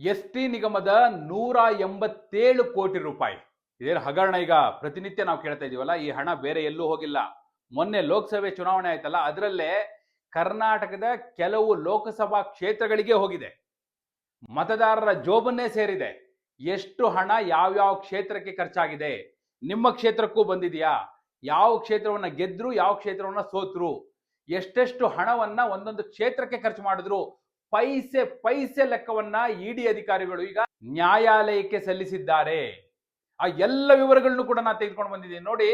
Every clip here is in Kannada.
ಎಸ್ ಟಿ ನಿಗಮದ ನೂರ ಎಂಬತ್ತೇಳು ಕೋಟಿ ರೂಪಾಯಿ. ಇದೇನು ಹಗರಣ ಈಗ? ಪ್ರತಿನಿತ್ಯ ನಾವು ಕೇಳ್ತಾ ಇದೀವಲ್ಲ, ಈ ಹಣ ಬೇರೆ ಎಲ್ಲೂ ಹೋಗಿಲ್ಲ. ಮೊನ್ನೆ ಲೋಕಸಭೆ ಚುನಾವಣೆ ಆಯ್ತಲ್ಲ, ಅದರಲ್ಲೇ ಕರ್ನಾಟಕದ ಕೆಲವು ಲೋಕಸಭಾ ಕ್ಷೇತ್ರಗಳಿಗೆ ಹೋಗಿದೆ. ಮತದಾರರ ಜೋಬನ್ನೇ ಸೇರಿದೆ. ಎಷ್ಟು ಹಣ ಯಾವ್ಯಾವ ಕ್ಷೇತ್ರಕ್ಕೆ ಖರ್ಚಾಗಿದೆ? ನಿಮ್ಮ ಕ್ಷೇತ್ರಕ್ಕೂ ಬಂದಿದೆಯಾ? ಯಾವ ಕ್ಷೇತ್ರವನ್ನ ಗೆದ್ರು, ಯಾವ ಕ್ಷೇತ್ರವನ್ನ ಸೋತ್ರು? ಎಷ್ಟೆಷ್ಟು ಹಣವನ್ನ ಒಂದೊಂದು ಕ್ಷೇತ್ರಕ್ಕೆ ಖರ್ಚು ಮಾಡಿದ್ರು? ಪೈಸೆ ಪೈಸೆ ಲೆಕ್ಕವನ್ನ ಇಡಿ ಅಧಿಕಾರಿಗಳು ಈಗ ನ್ಯಾಯಾಲಯಕ್ಕೆ ಸಲ್ಲಿಸಿದ್ದಾರೆ. ಆ ಎಲ್ಲ ವಿವರಗಳನ್ನು ಕೂಡ ನಾನು ತೆಗೆದುಕೊಂಡು ಬಂದಿದ್ದೀನಿ. ನೋಡಿ,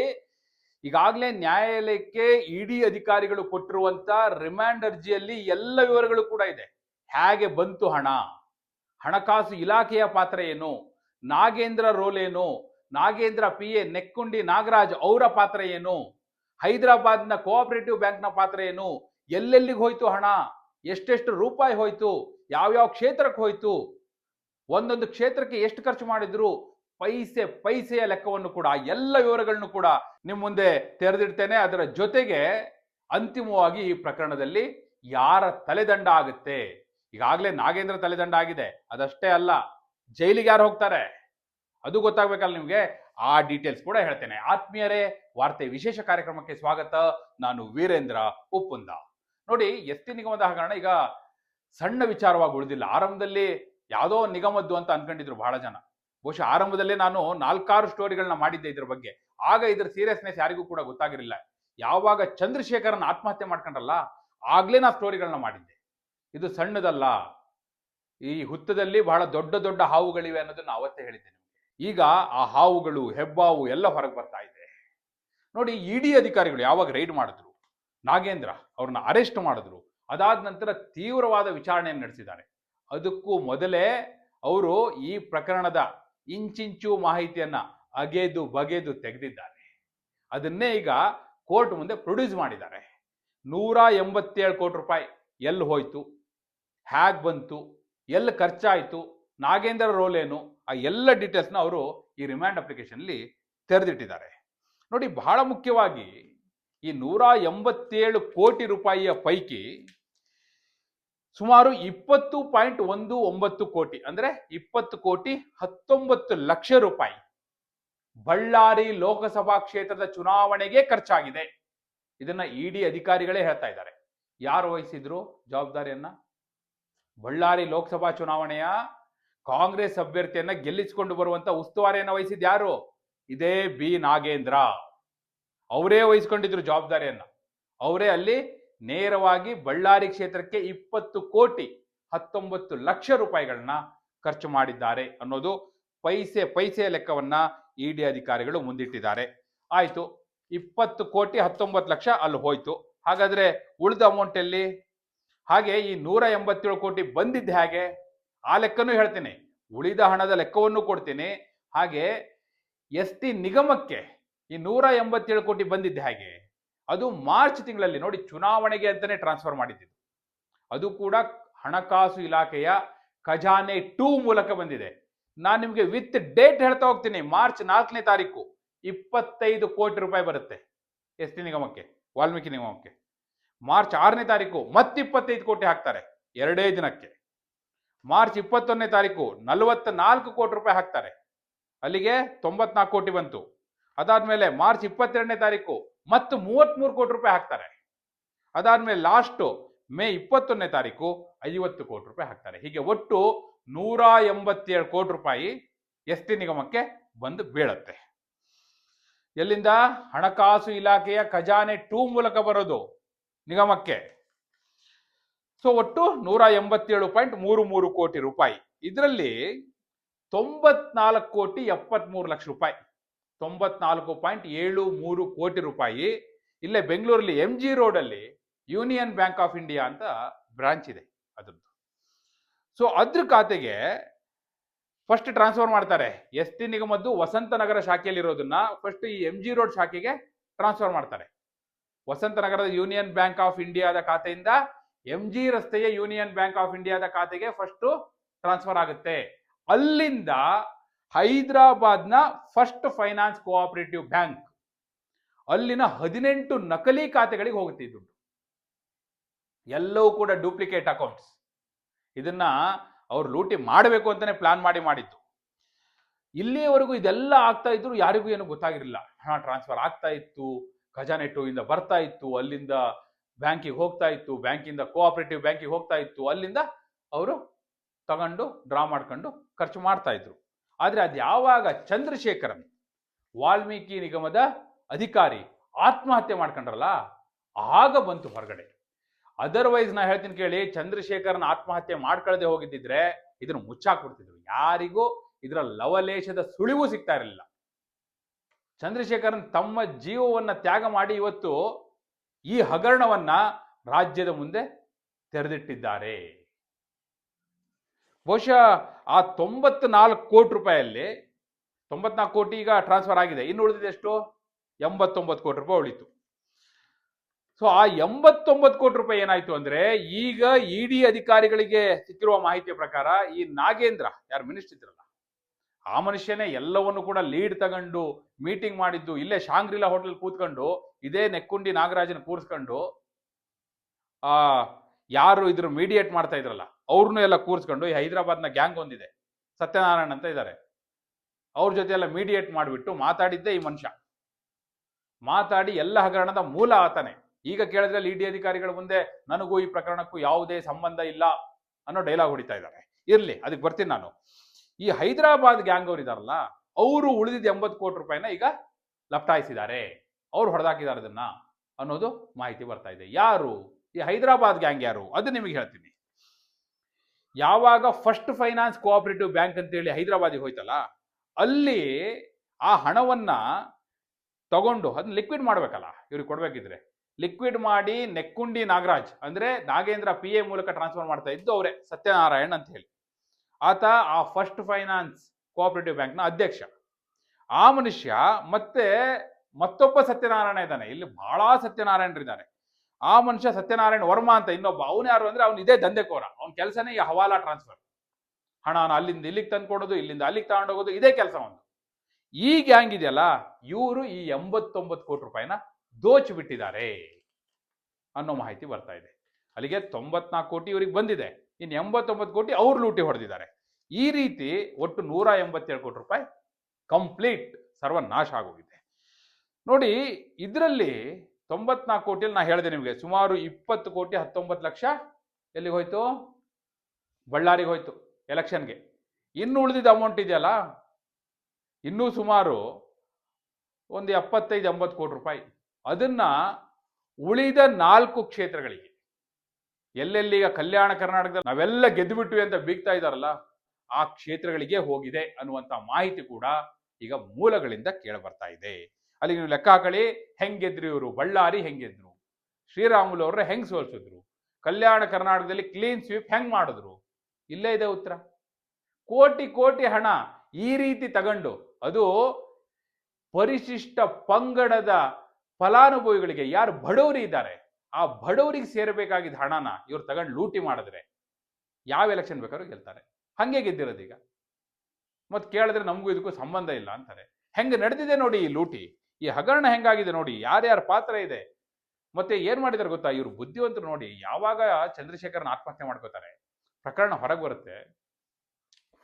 ಈಗಾಗಲೇ ನ್ಯಾಯಾಲಯಕ್ಕೆ ಇಡಿ ಅಧಿಕಾರಿಗಳು ಕೊಟ್ಟಿರುವಂತ ರಿಮ್ಯಾಂಡ್ ಅರ್ಜಿಯಲ್ಲಿ ಎಲ್ಲ ವಿವರಗಳು ಕೂಡ ಇದೆ. ಹೇಗೆ ಬಂತು ಹಣ? ಹಣಕಾಸು ಇಲಾಖೆಯ ಪಾತ್ರ ಏನು? ನಾಗೇಂದ್ರ ರೋಲ್ ಏನು? ನಾಗೇಂದ್ರ ಪಿ ಎ ನೆಕ್ಕುಂಡಿ ನಾಗರಾಜ್ ಅವರ ಪಾತ್ರ ಏನು? ಹೈದರಾಬಾದ್ನ ಕೋಆಪರೇಟಿವ್ ಬ್ಯಾಂಕ್ನ ಪಾತ್ರ ಏನು? ಎಲ್ಲೆಲ್ಲಿಗೆ ಹೋಯ್ತು ಹಣ? ಎಷ್ಟೆಷ್ಟು ರೂಪಾಯಿ ಹೋಯ್ತು, ಯಾವ್ಯಾವ ಕ್ಷೇತ್ರಕ್ಕೆ ಹೋಯ್ತು, ಒಂದೊಂದು ಕ್ಷೇತ್ರಕ್ಕೆ ಎಷ್ಟು ಖರ್ಚು ಮಾಡಿದ್ರು, ಪೈಸೆ, ಪೈಸೆಯ ಲೆಕ್ಕವನ್ನು ಕೂಡ, ಎಲ್ಲ ವಿವರಗಳನ್ನು ಕೂಡ ನಿಮ್ಮ ಮುಂದೆ ತೆರೆದಿಡ್ತೇನೆ. ಅದರ ಜೊತೆಗೆ ಅಂತಿಮವಾಗಿ ಈ ಪ್ರಕರಣದಲ್ಲಿ ಯಾರ ತಲೆದಂಡ ಆಗುತ್ತೆ? ಈಗಾಗಲೇ ನಾಗೇಂದ್ರ ತಲೆದಂಡ ಆಗಿದೆ. ಅದಷ್ಟೇ ಅಲ್ಲ, ಜೈಲಿಗೆ ಯಾರು ಹೋಗ್ತಾರೆ? ಅದು ಗೊತ್ತಾಗ್ಬೇಕಲ್ಲ ನಿಮಗೆ? ಆ ಡೀಟೇಲ್ಸ್ ಕೂಡ ಹೇಳ್ತೇನೆ. ಆತ್ಮೀಯರೇ, ವಾರ್ತೆ ವಿಶೇಷ ಕಾರ್ಯಕ್ರಮಕ್ಕೆ ಸ್ವಾಗತ. ನಾನು ವೀರೇಂದ್ರ ಉಪ್ಪುಂದ. ನೋಡಿ ಎಸ್ ಟಿ ನಿಗಮದ ಹಗರಣ ಈಗ ಸಣ್ಣ ವಿಚಾರವಾಗಿ ಉಳಿದಿಲ್ಲ. ಆರಂಭದಲ್ಲಿ ಯಾವುದೋ ನಿಗಮದ್ದು ಅಂತ ಅನ್ಕೊಂಡಿದ್ರು ಬಹಳ ಜನ. ಬಹುಶಃ ಆರಂಭದಲ್ಲೇ ನಾನು ನಾಲ್ಕಾರು ಸ್ಟೋರಿಗಳನ್ನ ಮಾಡಿದ್ದೆ ಇದ್ರ ಬಗ್ಗೆ. ಆಗ ಇದ್ರ ಸೀರಿಯಸ್ನೆಸ್ ಯಾರಿಗೂ ಕೂಡ ಗೊತ್ತಾಗಿರಲಿಲ್ಲ. ಯಾವಾಗ ಚಂದ್ರಶೇಖರನ್ ಆತ್ಮಹತ್ಯೆ ಮಾಡ್ಕೊಂಡ್ರಲ್ಲ, ಆಗ್ಲೇ ನಾ ಸ್ಟೋರಿಗಳನ್ನ ಮಾಡಿದ್ದೆ. ಇದು ಸಣ್ಣದಲ್ಲ. ಈ ಹುತ್ತದಲ್ಲಿ ಬಹಳ ದೊಡ್ಡ ದೊಡ್ಡ ಹಾವುಗಳಿವೆ ಅನ್ನೋದನ್ನ ಅವತ್ತೇ ಹೇಳಿದ್ದೇನೆ ಈಗ ಆ ಹಾವುಗಳು, ಹೆಬ್ಬಾವು ಎಲ್ಲ ಹೊರಗೆ ಬರ್ತಾ ಇದೆ. ನೋಡಿ ಇಡಿ ಅಧಿಕಾರಿಗಳು ಯಾವಾಗ ರೈಡ್ ಮಾಡಿದ್ರು ನಾಗೇಂದ್ರ ಅವ್ರನ್ನ ಅರೆಸ್ಟ್ ಮಾಡಿದ್ರು. ಅದಾದ ನಂತರ ತೀವ್ರವಾದ ವಿಚಾರಣೆಯನ್ನು ನಡೆಸಿದ್ದಾರೆ. ಅದಕ್ಕೂ ಮೊದಲೇ ಅವರು ಈ ಪ್ರಕರಣದ ಇಂಚಿಂಚು ಮಾಹಿತಿಯನ್ನ ಅಗೆದು ಬಗೆದು ತೆಗೆದಿದ್ದಾರೆ. ಅದನ್ನೇ ಈಗ ಕೋರ್ಟ್ ಮುಂದೆ ಪ್ರೊಡ್ಯೂಸ್ ಮಾಡಿದ್ದಾರೆ. ನೂರ ಎಂಬತ್ತೇಳು ಕೋಟಿ ರೂಪಾಯಿ ಎಲ್ಲಿ ಹೋಯ್ತು? ಹ್ಯಾಗ್ ಬಂತು? ಎಲ್ಲಿ ಖರ್ಚಾಯಿತು? ನಾಗೇಂದ್ರ ರೋಲ್ ಏನು? ಆ ಎಲ್ಲ ಡೀಟೇಲ್ಸ್ನ ಅವರು ಈ ರಿಮ್ಯಾಂಡ್ ಅಪ್ಲಿಕೇಶನ್ಲಿ ತೆರೆದಿಟ್ಟಿದ್ದಾರೆ. ನೋಡಿ, ಬಹಳ ಮುಖ್ಯವಾಗಿ ಈ ನೂರ ಎಂಬತ್ತೇಳು ಕೋಟಿ ರೂಪಾಯಿಯ ಪೈಕಿ ಸುಮಾರು ಇಪ್ಪತ್ತು ಪಾಯಿಂಟ್ ಒಂದು ಒಂಬತ್ತು ಕೋಟಿ, ಅಂದ್ರೆ ಇಪ್ಪತ್ತು ಕೋಟಿ ಹತ್ತೊಂಬತ್ತು ಲಕ್ಷ ರೂಪಾಯಿ ಬಳ್ಳಾರಿ ಲೋಕಸಭಾ ಕ್ಷೇತ್ರದ ಚುನಾವಣೆಗೆ ಖರ್ಚಾಗಿದೆ. ಇದನ್ನ ಇಡಿ ಅಧಿಕಾರಿಗಳೇ ಹೇಳ್ತಾ ಇದ್ದಾರೆ. ಯಾರು ವಹಿಸಿದ್ರು ಜವಾಬ್ದಾರಿಯನ್ನ? ಬಳ್ಳಾರಿ ಲೋಕಸಭಾ ಚುನಾವಣೆಯ ಕಾಂಗ್ರೆಸ್ ಅಭ್ಯರ್ಥಿಯನ್ನ ಗೆಲ್ಲಿಸಿಕೊಂಡು ಬರುವಂತ ಉಸ್ತುವಾರಿಯನ್ನ ವಹಿಸಿದ್ದು ಯಾರು? ಇದೇ ಬಿ ನಾಗೇಂದ್ರ. ಅವರೇ ವಹಿಸ್ಕೊಂಡಿದ್ರು ಜವಾಬ್ದಾರಿಯನ್ನ. ಅವರೇ ಅಲ್ಲಿ ನೇರವಾಗಿ ಬಳ್ಳಾರಿ ಕ್ಷೇತ್ರಕ್ಕೆ ಇಪ್ಪತ್ತು ಕೋಟಿ, ಹತ್ತೊಂಬತ್ತು ಲಕ್ಷ ರೂಪಾಯಿಗಳನ್ನ ಖರ್ಚು ಮಾಡಿದ್ದಾರೆ ಅನ್ನೋದು ಪೈಸೆ, ಪೈಸೆಯ ಲೆಕ್ಕವನ್ನ ಇಡಿ ಅಧಿಕಾರಿಗಳು ಮುಂದಿಟ್ಟಿದ್ದಾರೆ. ಆಯಿತು, ಇಪ್ಪತ್ತು ಕೋಟಿ, ಹತ್ತೊಂಬತ್ತು ಲಕ್ಷ ಅಲ್ಲಿ ಹೋಯ್ತು. ಹಾಗಾದ್ರೆ ಉಳಿದ ಅಮೌಂಟ್ ಎಲ್ಲಿ? ಹಾಗೆ ಈ ನೂರ ಎಂಬತ್ತೇಳು ಕೋಟಿ ಬಂದಿದ್ದ ಹೇಗೆ? ಆ ಲೆಕ್ಕನೂ ಹೇಳ್ತೀನಿ. ಉಳಿದ ಹಣದ ಲೆಕ್ಕವನ್ನು ಕೊಡ್ತೀನಿ. ಹಾಗೆ ಎಸ್ ಟಿ ನಿಗಮಕ್ಕೆ ಈ ನೂರ ಎಂಬತ್ತೇಳು ಕೋಟಿ ಬಂದಿದ್ದೆ ಹಾಗೆ ಅದು ಮಾರ್ಚ್ ತಿಂಗಳಲ್ಲಿ ನೋಡಿ ಚುನಾವಣೆಗೆ ಅಂತಲೇ ಟ್ರಾನ್ಸ್ಫರ್ ಮಾಡಿದ್ದು. ಅದು ಕೂಡ ಹಣಕಾಸು ಇಲಾಖೆಯ ಖಜಾನೆ ಟೂ ಮೂಲಕ ಬಂದಿದೆ. ನಾನು ನಿಮಗೆ ವಿತ್ ಡೇಟ್ ಹೇಳ್ತಾ ಹೋಗ್ತೀನಿ, ಮಾರ್ಚ್ ನಾಲ್ಕನೇ ತಾರೀಕು ಇಪ್ಪತ್ತೈದು ಕೋಟಿ ರೂಪಾಯಿ ಬರುತ್ತೆ ಎಸ್ ಟಿ ನಿಗಮಕ್ಕೆ, ವಾಲ್ಮೀಕಿ ನಿಗಮಕ್ಕೆ. ಮಾರ್ಚ್ ಆರನೇ ತಾರೀಕು ಮತ್ತಿಪ್ಪತ್ತೈದು ಕೋಟಿ ಹಾಕ್ತಾರೆ ಎರಡೇ ದಿನಕ್ಕೆ. ಮಾರ್ಚ್ ಇಪ್ಪತ್ತೊಂದನೇ ತಾರೀಕು ನಲವತ್ತ ನಾಲ್ಕು ಕೋಟಿ ರೂಪಾಯಿ ಹಾಕ್ತಾರೆ. ಅಲ್ಲಿಗೆ ತೊಂಬತ್ನಾಲ್ಕು ಕೋಟಿ ಬಂತು. ಅದಾದ್ಮೇಲೆ ಮಾರ್ಚ್ ಇಪ್ಪತ್ತೆರಡನೇ ತಾರೀಕು ಮತ್ತು ಮೂವತ್ತ್ಮೂರು ಕೋಟಿ ರೂಪಾಯಿ ಹಾಕ್ತಾರೆ. ಅದಾದ್ಮೇಲೆ ಲಾಸ್ಟು ಮೇ ಇಪ್ಪತ್ತೊಂದನೇ ತಾರೀಕು ಐವತ್ತು ಕೋಟಿ ರೂಪಾಯಿ ಹಾಕ್ತಾರೆ. ಹೀಗೆ ಒಟ್ಟು ನೂರ ಎಂಬತ್ತೇಳು ಕೋಟಿ ರೂಪಾಯಿ ಎಸ್ ಟಿ ನಿಗಮಕ್ಕೆ ಬಂದು ಬೀಳತ್ತೆ. ಎಲ್ಲಿಂದ? ಹಣಕಾಸು ಇಲಾಖೆಯ ಖಜಾನೆ ಟೂ ಮೂಲಕ ಬರೋದು ನಿಗಮಕ್ಕೆ. ಸೊ ಒಟ್ಟು ನೂರ ಎಂಬತ್ತೇಳು ಪಾಯಿಂಟ್ ಮೂರು ಮೂರು ಕೋಟಿ ರೂಪಾಯಿ. ಇದರಲ್ಲಿ ತೊಂಬತ್ನಾಲ್ಕು ಕೋಟಿ ಎಪ್ಪತ್ಮೂರು ಲಕ್ಷ ರೂಪಾಯಿ. ತೊಂಬತ್ನಾಲ್ಕು ಪಾಯಿಂಟ್ ಏಳು ಮೂರು ಕೋಟಿ ರೂಪಾಯಿ. ಇಲ್ಲೇ ಬೆಂಗಳೂರಲ್ಲಿ ಎಂ ಜಿ ರೋಡಲ್ಲಿ ಯೂನಿಯನ್ ಬ್ಯಾಂಕ್ ಆಫ್ ಇಂಡಿಯಾ ಅಂತ ಬ್ರಾಂಚ್ ಇದೆ ಅದ್ರದ್ದು. ಸೊ ಅದ್ರ ಖಾತೆಗೆ ಫಸ್ಟ್ ಟ್ರಾನ್ಸ್ಫರ್ ಮಾಡ್ತಾರೆ. ಎಸ್ ಟಿ ನಿಗಮದ್ದು ವಸಂತನಗರ ಶಾಖೆಯಲ್ಲಿರೋದನ್ನ ಫಸ್ಟ್ ಈ ಎಂ ಜಿ ರೋಡ್ ಶಾಖೆಗೆ ಟ್ರಾನ್ಸ್ಫರ್ ಮಾಡ್ತಾರೆ. ವಸಂತನಗರದ ಯೂನಿಯನ್ ಬ್ಯಾಂಕ್ ಆಫ್ ಇಂಡಿಯಾದ ಖಾತೆಯಿಂದ ಎಂ ಜಿ ರಸ್ತೆಯ ಯೂನಿಯನ್ ಬ್ಯಾಂಕ್ ಆಫ್ ಇಂಡಿಯಾದ ಖಾತೆಗೆ ಫಸ್ಟ್ ಟ್ರಾನ್ಸ್ಫರ್ ಆಗುತ್ತೆ. ಅಲ್ಲಿಂದ ಹೈದರಾಬಾದ್ನ ಫಸ್ಟ್ ಫೈನಾನ್ಸ್ ಕೋಆಪರೇಟಿವ್ ಬ್ಯಾಂಕ್ ಅಲ್ಲಿನ ಹದಿನೆಂಟು ನಕಲಿ ಖಾತೆಗಳಿಗೆ ಹೋಗುತ್ತೆ ಎಲ್ಲವೂ ಕೂಡ ಡೂಪ್ಲಿಕೇಟ್ ಅಕೌಂಟ್ಸ್. ಇದನ್ನ ಅವ್ರು ಲೂಟಿ ಮಾಡಬೇಕು ಅಂತಾನೆ ಪ್ಲಾನ್ ಮಾಡಿ ಮಾಡಿತ್ತು ಇಲ್ಲಿಯವರೆಗೂ ಇದೆಲ್ಲ ಆಗ್ತಾ ಇದ್ರು ಯಾರಿಗೂ ಏನು ಗೊತ್ತಾಗಿರಲಿಲ್ಲ. ಹಣ ಟ್ರಾನ್ಸ್ಫರ್ ಆಗ್ತಾ ಇತ್ತು, ಖಜಾನೆ ಟೂ ಇಂದ ಬರ್ತಾ ಇತ್ತು, ಅಲ್ಲಿಂದ ಬ್ಯಾಂಕಿಗೆ ಹೋಗ್ತಾ ಇತ್ತು, ಬ್ಯಾಂಕಿಂದ ಕೋಆಪರೇಟಿವ್ ಬ್ಯಾಂಕಿಗೆ ಹೋಗ್ತಾ ಇತ್ತು, ಅಲ್ಲಿಂದ ಅವರು ತಗೊಂಡು, ಡ್ರಾ ಮಾಡ್ಕೊಂಡು ಖರ್ಚು ಮಾಡ್ತಾ ಇದ್ರು. ಆದ್ರೆ ಅದು ಯಾವಾಗ ಚಂದ್ರಶೇಖರನ್ ವಾಲ್ಮೀಕಿ ನಿಗಮದ ಅಧಿಕಾರಿ ಆತ್ಮಹತ್ಯೆ ಮಾಡ್ಕೊಂಡ್ರಲ್ಲ, ಆಗ ಬಂತು ಹೊರಗಡೆ. ಅದರ್ವೈಸ್ ನಾ ಹೇಳ್ತೀನಿ ಕೇಳಿ, ಚಂದ್ರಶೇಖರನ್ ಆತ್ಮಹತ್ಯೆ ಮಾಡ್ಕೊಳ್ಳದೆ ಹೋಗಿದ್ದಿದ್ರೆ ಇದನ್ನು ಮುಚ್ಚಾಕ್ಬಿಡ್ತಿದ್ರು. ಯಾರಿಗೂ ಇದರ ಲವಲೇಶದ ಸುಳಿವು ಸಿಗ್ತಾ ಇರಲಿಲ್ಲ. ಚಂದ್ರಶೇಖರನ್ ತಮ್ಮ ಜೀವವನ್ನ ತ್ಯಾಗ ಮಾಡಿ ಇವತ್ತು ಈ ಹಗರಣವನ್ನ ರಾಜ್ಯದ ಮುಂದೆ ತೆರೆದಿಟ್ಟಿದ್ದಾರೆ. ಬಹುಶಃ ಆ ತೊಂಬತ್ ನಾಲ್ಕು ಕೋಟಿ ರೂಪಾಯಲ್ಲಿ, ತೊಂಬತ್ನಾಲ್ಕು ಕೋಟಿ ಈಗ ಟ್ರಾನ್ಸ್ಫರ್ ಆಗಿದೆ. ಇನ್ನು ಉಳಿದಿದೆ ಎಷ್ಟು? ಎಂಬತ್ತೊಂಬತ್ತು ಕೋಟಿ ರೂಪಾಯಿ ಉಳಿತು. ಸೊ ಆ ಎಂಬತ್ತೊಂಬತ್ತು ಕೋಟಿ ರೂಪಾಯಿ ಏನಾಯ್ತು ಅಂದ್ರೆ, ಈಗ ಇಡಿ ಅಧಿಕಾರಿಗಳಿಗೆ ಸಿಕ್ಕಿರುವ ಮಾಹಿತಿಯ ಪ್ರಕಾರ ಈ ನಾಗೇಂದ್ರ, ಯಾರು ಮಿನಿಸ್ಟರ್ ಇದ್ರಲ್ಲ, ಆ ಮನುಷ್ಯನೇ ಎಲ್ಲವನ್ನು ಕೂಡ ಲೀಡ್ ತಗೊಂಡು ಮೀಟಿಂಗ್ ಮಾಡಿದ್ದು, ಇಲ್ಲೇ ಶಾಂಗ್ರಿಲಾ ಹೋಟೆಲ್ ಕೂತ್ಕೊಂಡು, ಇದೇ ನೆಕ್ಕುಂಡಿ ನಾಗರಾಜನ ಕೂರಿಸ್ಕೊಂಡು, ಆ ಯಾರು ಇದ್ರ ಮೀಡಿಯೇಟ್ ಮಾಡ್ತಾ ಇದ್ರಲ್ಲ, ಅವ್ರನ್ನೂ ಎಲ್ಲ ಕೂರಿಸ್ಕೊಂಡು ಈ ಹೈದರಾಬಾದ್ನ ಗ್ಯಾಂಗ್ ಒಂದಿದೆ, ಸತ್ಯನಾರಾಯಣ್ ಅಂತ ಇದ್ದಾರೆ ಅವ್ರ ಜೊತೆ ಎಲ್ಲ ಮೀಡಿಯೇಟ್ ಮಾಡಿಬಿಟ್ಟು ಮಾತಾಡಿದ್ದೇ ಈ ಮನುಷ್ಯ. ಮಾತಾಡಿ ಎಲ್ಲ ಹಗರಣದ ಮೂಲ ಆತನೇ. ಈಗ ಕೇಳಿದ್ರೆ ಇಡಿ ಅಧಿಕಾರಿಗಳ ಮುಂದೆ ನನಗೂ ಈ ಪ್ರಕರಣಕ್ಕೂ ಯಾವುದೇ ಸಂಬಂಧ ಇಲ್ಲ ಅನ್ನೋ ಡೈಲಾಗ್ ಹೊಡಿತಾ ಇದ್ದಾರೆ ಇರ್ಲಿ, ಅದಕ್ಕೆ ಬರ್ತೀನಿ ನಾನು. ಈ ಹೈದರಾಬಾದ್ ಗ್ಯಾಂಗ್ ಅವ್ರು ಇದಾರಲ್ಲ, ಅವರು ಉಳಿದಿದ್ದ ಎಂಬತ್ತು ಕೋಟಿ ರೂಪಾಯಿನ ಈಗ ಲಪ್ಟಾಯಿಸಿದ್ದಾರೆ. ಅವ್ರು ಹೊಡೆದಾಕಿದ್ದಾರೆ ಅದನ್ನ ಅನ್ನೋದು ಮಾಹಿತಿ ಬರ್ತಾ ಇದೆ. ಯಾರು? ಈ ಹೈದರಾಬಾದ್ ಗ್ಯಾಂಗ್ ಯಾರು? ಅದು ನಿಮಗೆ ಹೇಳ್ತೀನಿ. ಯಾವಾಗ ಫಸ್ಟ್ ಫೈನಾನ್ಸ್ ಕೋಆಪರೇಟಿವ್ ಬ್ಯಾಂಕ್ ಅಂತೇಳಿ ಹೈದರಾಬಾದಿಗೆ ಹೋಯ್ತಲ್ಲ, ಅಲ್ಲಿ ಆ ಹಣವನ್ನ ತಗೊಂಡು ಅದನ್ನ ಲಿಕ್ವಿಡ್ ಮಾಡ್ಬೇಕಲ್ಲ, ಇವ್ರಿಗೆ ಕೊಡ್ಬೇಕಿದ್ರೆ. ಲಿಕ್ವಿಡ್ ಮಾಡಿ ನೆಕ್ಕುಂಡಿ ನಾಗರಾಜ್, ಅಂದ್ರೆ ನಾಗೇಂದ್ರ ಪಿ ಎ ಮೂಲಕ ಟ್ರಾನ್ಸ್ಫರ್ ಮಾಡ್ತಾ ಇದ್ದು ಅವರೇ, ಸತ್ಯನಾರಾಯಣ್ ಅಂತ ಹೇಳಿ. ಆತ ಆ ಫಸ್ಟ್ ಫೈನಾನ್ಸ್ ಕೋಆಪರೇಟಿವ್ ಬ್ಯಾಂಕ್ನ ಅಧ್ಯಕ್ಷ. ಆ ಮನುಷ್ಯ ಮತ್ತೆ ಮತ್ತೊಬ್ಬ ಸತ್ಯನಾರಾಯಣ ಇದ್ದಾನೆ. ಇಲ್ಲಿ ಬಹಳ ಸತ್ಯನಾರಾಯಣರಿದ್ದಾರೆ ಆ ಮನುಷ್ಯ ಸತ್ಯನಾರಾಯಣ ವರ್ಮಾ ಅಂತ ಇನ್ನೊಬ್ಬ, ಅವನು ಯಾರು ಅಂದ್ರೆ ಅವ್ನು ಇದೇ ದಂಧೆಕೋರ. ಅವ್ನ ಕೆಲಸನೇ ಈ ಹವಾಲಾ ಟ್ರಾನ್ಸ್ಫರ್ ಹಣನ ಅಲ್ಲಿಂದ ಇಲ್ಲಿಗೆ ತಂದ್ಕೊಡೋದು ಇಲ್ಲಿಂದ ಅಲ್ಲಿಗೆ ತಗೊಂಡೋಗೋದು ಇದೇ ಕೆಲಸ ಒಂದು ಈ ಗ್ಯಾಂಗ್ ಇದೆಯಲ್ಲ, ಇವರು ಈ ಎಂಬತ್ತೊಂಬತ್ತು ಕೋಟಿ ರೂಪಾಯಿನ ದೋಚಿ ಬಿಟ್ಟಿದ್ದಾರೆ ಅನ್ನೋ ಮಾಹಿತಿ ಬರ್ತಾ ಇದೆ. ಅಲ್ಲಿಗೆ ತೊಂಬತ್ನಾಲ್ಕು ಕೋಟಿ ಇವ್ರಿಗೆ ಬಂದಿದೆ. ಇನ್ನು ಎಂಬತ್ತೊಂಬತ್ತು ಕೋಟಿ ಅವ್ರು ಲೂಟಿ ಹೊಡೆದಿದ್ದಾರೆ. ಈ ರೀತಿ ಒಟ್ಟು ನೂರ ಎಂಬತ್ತೇಳು ಕೋಟಿ ರೂಪಾಯಿ ಕಂಪ್ಲೀಟ್ ಸರ್ವನಾಶ ಆಗೋಗಿದೆ. ನೋಡಿ, ಇದರಲ್ಲಿ ತೊಂಬತ್ನಾಲ್ಕು ಕೋಟಿಯಲ್ಲಿ ನಾ ಹೇಳಿದೆ ನಿಮಗೆ. ಸುಮಾರು ಇಪ್ಪತ್ತು ಕೋಟಿ ಹತ್ತೊಂಬತ್ತು ಲಕ್ಷ ಎಲ್ಲಿಗೆ ಹೋಯ್ತು? ಬಳ್ಳಾರಿಗೆ ಹೋಯ್ತು ಎಲೆಕ್ಷನ್ಗೆ. ಇನ್ನು ಉಳಿದಿದ್ದ ಅಮೌಂಟ್ ಇದೆಯಲ್ಲ? ಇನ್ನೂ ಸುಮಾರು ಒಂದು ಎಪ್ಪತ್ತೈದು, ಎಂಬತ್ತು ಕೋಟಿ ರೂಪಾಯಿ. ಅದನ್ನ ಉಳಿದ ನಾಲ್ಕು ಕ್ಷೇತ್ರಗಳಿಗೆ ಎಲ್ಲೆಲ್ಲಿ ಈಗ ಕಲ್ಯಾಣ ಕರ್ನಾಟಕದಲ್ಲಿ ನಾವೆಲ್ಲ ಗೆದ್ದುಬಿಟ್ವಿ ಅಂತ ಬೀಗ್ತಾ ಇದಾರಲ್ಲ, ಆ ಕ್ಷೇತ್ರಗಳಿಗೆ ಹೋಗಿದೆ ಅನ್ನುವಂತ ಮಾಹಿತಿ ಕೂಡ ಈಗ ಮೂಲಗಳಿಂದ ಕೇಳಿ ಬರ್ತಾ ಇದೆ. ಅಲ್ಲಿ ನೀವು ಲೆಕ್ಕ ಹಾಕಳಿ ಹೆಂಗ್ ಗೆದ್ರು ಇವರು? ಬಳ್ಳಾರಿ ಹೆಂಗ್ ಗೆದ್ರು ಶ್ರೀರಾಮುಲು ಅವ್ರ ಹೆಂಗ್ ಸೋಲ್ಸಿದ್ರು? ಕಲ್ಯಾಣ ಕರ್ನಾಟಕದಲ್ಲಿ ಕ್ಲೀನ್ ಸ್ವೀಪ್ ಹೆಂಗ್ ಮಾಡಿದ್ರು? ಇಲ್ಲೇ ಇದೆ ಉತ್ತರ. ಕೋಟಿ ಕೋಟಿ ಹಣ ಈ ರೀತಿ ತಗೊಂಡು ಅದು ಪರಿಶಿಷ್ಟ ಪಂಗಡದ ಫಲಾನುಭವಿಗಳಿಗೆ ಯಾರು ಬಡವರು ಇದ್ದಾರೆ, ಆ ಬಡವರಿಗೆ ಸೇರಬೇಕಾಗಿದ್ದ ಹಣನ ಇವ್ರು ತಗೊಂಡು ಲೂಟಿ ಮಾಡಿದ್ರೆ ಯಾವ ಎಲೆಕ್ಷನ್ ಬೇಕಾದ್ರೂ ಗೆಲ್ತಾರೆ. ಹಂಗೆ ಗೆದ್ದಿರೋದೀಗ ಮತ್ತೆ ಕೇಳಿದ್ರೆ ನಮಗೂ ಇದಕ್ಕೂ ಸಂಬಂಧ ಇಲ್ಲ ಅಂತಾರೆ. ಹೆಂಗೆ ನಡೆದಿದೆ ನೋಡಿ ಈ ಲೂಟಿ. ಈ ಹಗರಣ ಹೆಂಗಾಗಿದೆ ನೋಡಿ, ಯಾರ್ಯಾರ ಪಾತ್ರ ಇದೆ? ಮತ್ತೆ ಏನ್ ಮಾಡಿದಾರೆ ಗೊತ್ತಾ? ಇವರು ಬುದ್ಧಿವಂತರು ನೋಡಿ, ಯಾವಾಗ ಚಂದ್ರಶೇಖರನ್ ಆತ್ಮಹತ್ಯೆ ಮಾಡ್ಕೋತಾರೆ? ಪ್ರಕರಣ ಹೊರಗೆ ಬರುತ್ತೆ.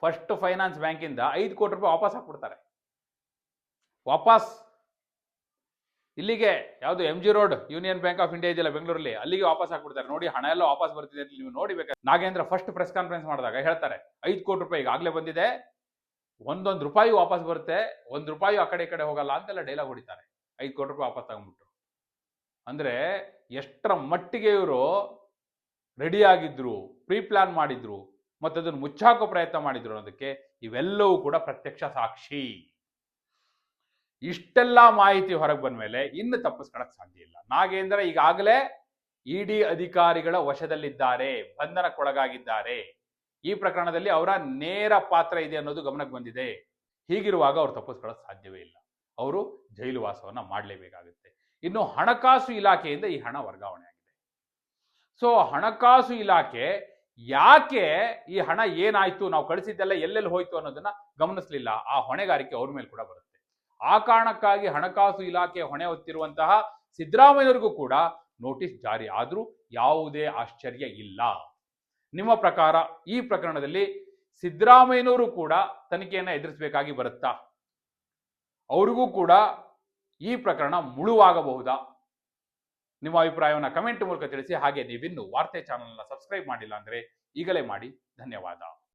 ಫಸ್ಟ್ ಫೈನಾನ್ಸ್ ಬ್ಯಾಂಕಿಂದ ಐದು ಕೋಟಿ ರೂಪಾಯಿ ವಾಪಸ್ ಹಾಕ್ಬಿಡ್ತಾರೆ. ವಾಪಸ್. ಇಲ್ಲಿಗೆ ಯಾವುದು M G road Union Bank of India ಇದೆಯಲ್ಲ ಬೆಂಗಳೂರಲ್ಲಿ, ಅಲ್ಲಿಗೆ ವಾಪಸ್ ಹಾಕ್ಬಿಡ್ತಾರೆ. ನೋಡಿ, ಹಣ ಎಲ್ಲ ವಾಪಸ್ ಬರ್ತಿದೆ ನೀವು ನೋಡಿಬೇಕು ನಾಗೇಂದ್ರ ಫಸ್ಟ್ ಪ್ರೆಸ್ ಕಾನ್ಫರೆನ್ಸ್ ಮಾಡಿದಾಗ ಹೇಳ್ತಾರೆ, ಐದು ಕೋಟಿ ರೂಪಾಯಿ ಈಗಾಗಲೇ ಬಂದಿದೆ. ಒಂದೊಂದು ರೂಪಾಯಿ ವಾಪಸ್ ಬರುತ್ತೆ, ಒಂದು ರೂಪಾಯಿ ಆ ಕಡೆ ಈ ಕಡೆ ಹೋಗಲ್ಲ ಅಂತೆಲ್ಲ ಡೈಲಾಗ್ ಹೊಡಿತಾರೆ. ಐದು ಕೋಟಿ ರೂಪಾಯಿ ವಾಪಸ್ ತಗೊಂಡ್ಬಿಟ್ಟು. ಅಂದ್ರೆ ಎಷ್ಟರ ಮಟ್ಟಿಗೆ ಇವರು ರೆಡಿ ಆಗಿದ್ರು ಪ್ರೀ ಪ್ಲಾನ್ ಮಾಡಿದ್ರು ಮತ್ತೆ ಅದನ್ನು ಮುಚ್ಚಾಕೋ ಪ್ರಯತ್ನ ಮಾಡಿದ್ರು ಅನ್ನೋದಕ್ಕೆ ಇವೆಲ್ಲವೂ ಕೂಡ ಪ್ರತ್ಯಕ್ಷ ಸಾಕ್ಷಿ. ಇಷ್ಟೆಲ್ಲ ಮಾಹಿತಿ ಹೊರಗೆ ಬಂದ ಮೇಲೆ ಇನ್ನು ತಪ್ಪಿಸ್ಕೊಳಕ್ ಸಾಧ್ಯ ಇಲ್ಲ. ನಾಗೇಂದ್ರ ಈಗಾಗಲೇ ಇಡಿ ಅಧಿಕಾರಿಗಳ ವಶದಲ್ಲಿದ್ದಾರೆ, ಬಂಧನಕ್ಕೊಳಗಾಗಿದ್ದಾರೆ. ಈ ಪ್ರಕರಣದಲ್ಲಿ ಅವರ ನೇರ ಪಾತ್ರ ಇದೆ ಅನ್ನೋದು ಗಮನಕ್ಕೆ ಬಂದಿದೆ. ಹೀಗಿರುವಾಗ ಅವರು ತಪ್ಪಿಸ್ಕೊಳ್ಳೋಕೆ ಸಾಧ್ಯವೇ ಇಲ್ಲ. ಅವರು ಜೈಲು ವಾಸವನ್ನ ಮಾಡಲೇಬೇಕಾಗುತ್ತೆ. ಇನ್ನು ಹಣಕಾಸು ಇಲಾಖೆಯಿಂದ ಈ ಹಣ ವರ್ಗಾವಣೆ ಆಗಿದೆ. ಸೊ, ಹಣಕಾಸು ಇಲಾಖೆ ಯಾಕೆ ಈ ಹಣ ಏನಾಯ್ತು, ನಾವು ಕಳಿಸಿದ್ದೆಲ್ಲ ಎಲ್ಲೆಲ್ಲಿ ಹೋಯ್ತು ಅನ್ನೋದನ್ನ ಗಮನಿಸಲಿಲ್ಲ. ಆ ಹೊಣೆಗಾರಿಕೆ ಅವ್ರ ಮೇಲೆ ಕೂಡ ಬರುತ್ತೆ. ಆ ಕಾರಣಕ್ಕಾಗಿ ಹಣಕಾಸು ಇಲಾಖೆ ಹೊಣೆ ಹೊತ್ತಿರುವಂತಹ ಸಿದ್ದರಾಮಯ್ಯವರಿಗೂ ಕೂಡ ನೋಟಿಸ್ ಜಾರಿ ಆದ್ರೂ ಯಾವುದೇ ಆಶ್ಚರ್ಯ ಇಲ್ಲ. ನಿಮ್ಮ ಪ್ರಕಾರ ಈ ಪ್ರಕರಣದಲ್ಲಿ ಸಿದ್ದರಾಮಯ್ಯನವರು ಕೂಡ ತನಿಖೆಯನ್ನು ಎದುರಿಸಬೇಕಾಗಿ ಬರುತ್ತಾ? ಅವ್ರಿಗೂ ಕೂಡ ಈ ಪ್ರಕರಣ ಮುಳುವಾಗಬಹುದಾ? ನಿಮ್ಮ ಅಭಿಪ್ರಾಯವನ್ನು ಕಮೆಂಟ್ ಮೂಲಕ ತಿಳಿಸಿ. ಹಾಗೆ ನೀವಿನ್ನು ವಾರ್ತೆ ಚಾನಲ್ನ ಸಬ್ಸ್ಕ್ರೈಬ್ ಮಾಡಿಲ್ಲ ಅಂದ್ರೆ ಈಗಲೇ ಮಾಡಿ. ಧನ್ಯವಾದ.